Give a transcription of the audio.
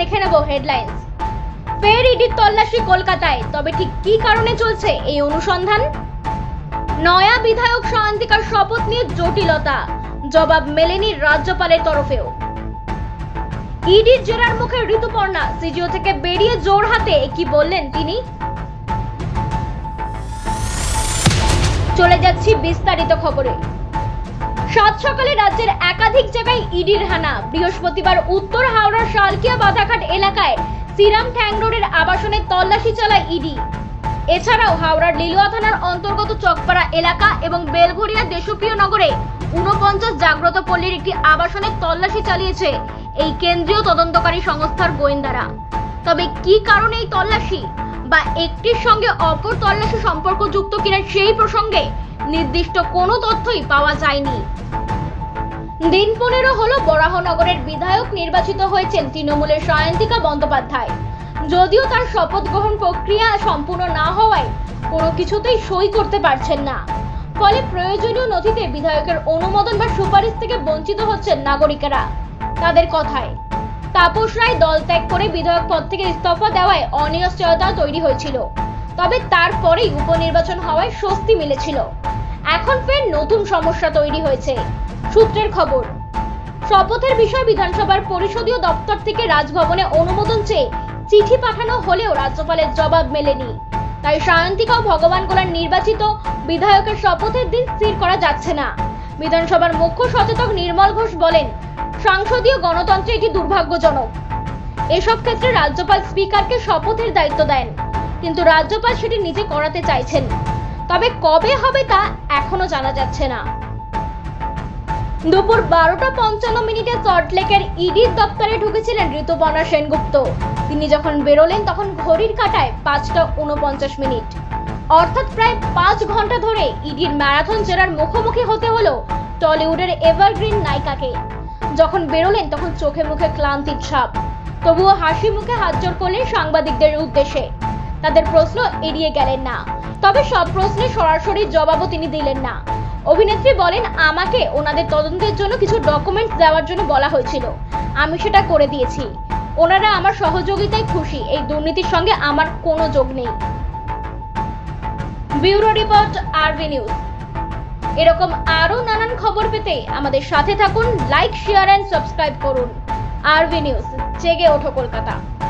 দেখে নেব হেডলাইন্স ফের ইডির তল্লাশি কলকাতায়। তবে ঠিক কী কারণে চলছে এই অনুসন্ধান? নয়া বিধায়ক সায়ন্তিকার শপথ নিয়ে জটিলতা। জবাব মেলেনি রাজ্যপালের তরফেও। ইডির জেরার মুখে ঋতুপর্ণা। সিজিও থেকে বেরিয়ে জোর হাতে। কি বললেন তিনি? চলে যাচ্ছি বিস্তারিত খবরে। সাত সকালে রাজ্যের একাধিক জায়গায় ইডির হানা। বৃহস্পতিবার উত্তর হাওড়ার শালকিয়া বাধাঘাট এলাকায় শ্রীরাম ট্যাং রোডের আবাসনে তল্লাশি চালায় ইডি। এছাড়াও হাওড়ার লিলুয়া থানার অন্তর্গত চকপাড়া এলাকা এবং বেলঘরিয়া দেশপ্রিয় নগরে ঊনপঞ্চাশ জাগ্রত পল্লীর একটি আবাসনে তল্লাশি চালিয়েছে এই কেন্দ্রীয় তদন্তকারী সংস্থার গোয়েন্দারা। তবে কি কারণে এই তল্লাশি? বা একটির সঙ্গে অপর তল্লাশি সম্পর্কযুক্ত কিনা সেই প্রসঙ্গে নির্দিষ্ট কোনো তথ্যই পাওয়া যায়নি। দিন পনেরো হলো বরাহনগরের বিধায়ক নির্বাচিত হয়েছেন তৃণমূলের সায়ন্তিকা বন্দ্যোপাধ্যায়। যদিও তার শপথ গ্রহণ প্রক্রিয়া সম্পূর্ণ না হওয়ায় কোনো কিছুতেই সই করতে পারছেন না। ফলে প্রয়োজনীয় নথিতে বিধায়কের অনুমোদন বা সুপারিশ থেকে বঞ্চিত হচ্ছেন নাগরিকেরা। তাদের কথায় তাপস রায় দল ত্যাগ করে বিধায়ক পদ থেকে ইস্তফা দেওয়ায় অনিশ্চয়তা তৈরি হয়েছিল। তবে তারপরেই উপনির্বাচন হওয়ায় স্বস্তি মিলেছিল। এখন ফের নতুন সমস্যা তৈরি হয়েছে। সূত্রের খবর, শপথের বিষয়ে বিধানসভার পরিষদীয় দপ্তর থেকে রাজভবনে অনুমোদন চেয়ে চিঠি পাঠানো হলেও রাজ্যপালের জবাব মেলেনি। তাই সায়ন্তিকা ভগবান গোলার নির্বাচিত বিধায়কের শপথের দিন স্থির করা যাচ্ছে না। বিধানসভার মুখ্য সচেতক নির্মল ঘোষ বলেন সংসদীয় গণতন্ত্রে এটি দুর্ভাগ্যজনক। এসব ক্ষেত্রে রাজ্যপাল স্পিকারকে শপথের দায়িত্ব দেন, কিন্তু রাজ্যপাল সেটি নিজে করাতে চাইছেন। তবে কবে হবে তা এখনও জানা যাচ্ছে না। দুপুর বারোটা পঞ্চান্ন মিনিটে সল্টলেকের ইডির দপ্তরে ঢুকেছিলেন ঋতুপর্ণা সেনগুপ্ত। তিনি যখন বেরোলেন, তখন ঘড়ির কাটায় পাঁচটা উনপঞ্চাশ মিনিট। অর্থাৎ প্রায় পাঁচ ঘণ্টা ধরে ইডির ম্যারাথন জেরার মুখোমুখি হতে হলো টলিউডের এভারগ্রিন নায়িকাকে। যখন বেরোলেন, তখন চোখে মুখে ক্লান্তির ছাপ। তবুও হাসি মুখে হাত জোর করলেন সাংবাদিকদের উদ্দেশ্যে। তাদের প্রশ্ন এড়িয়ে গেলেন না। তবে সব প্রশ্নের সরাসরি জবাবও তিনি দিলেন না। অভিনেত্রী বলেন, আমাকে ওনাদের তদন্তের জন্য কিছু ডকুমেন্টস দেওয়ার জন্য বলা হয়েছিল। আমি সেটা করে দিয়েছি। ওনারা আমার সহযোগিতায় খুশি। এই দুর্নীতির সঙ্গে আমার কোনো যোগ নেই। Bureau report, R B news. এরকম আরও নানান খবর পেতে আমাদের সাথে থাকুন লাইক শেয়ার অ্যান্ড সাবস্ক্রাইব করুন। আরবি নিউজ জেগে ওঠো কলকাতা।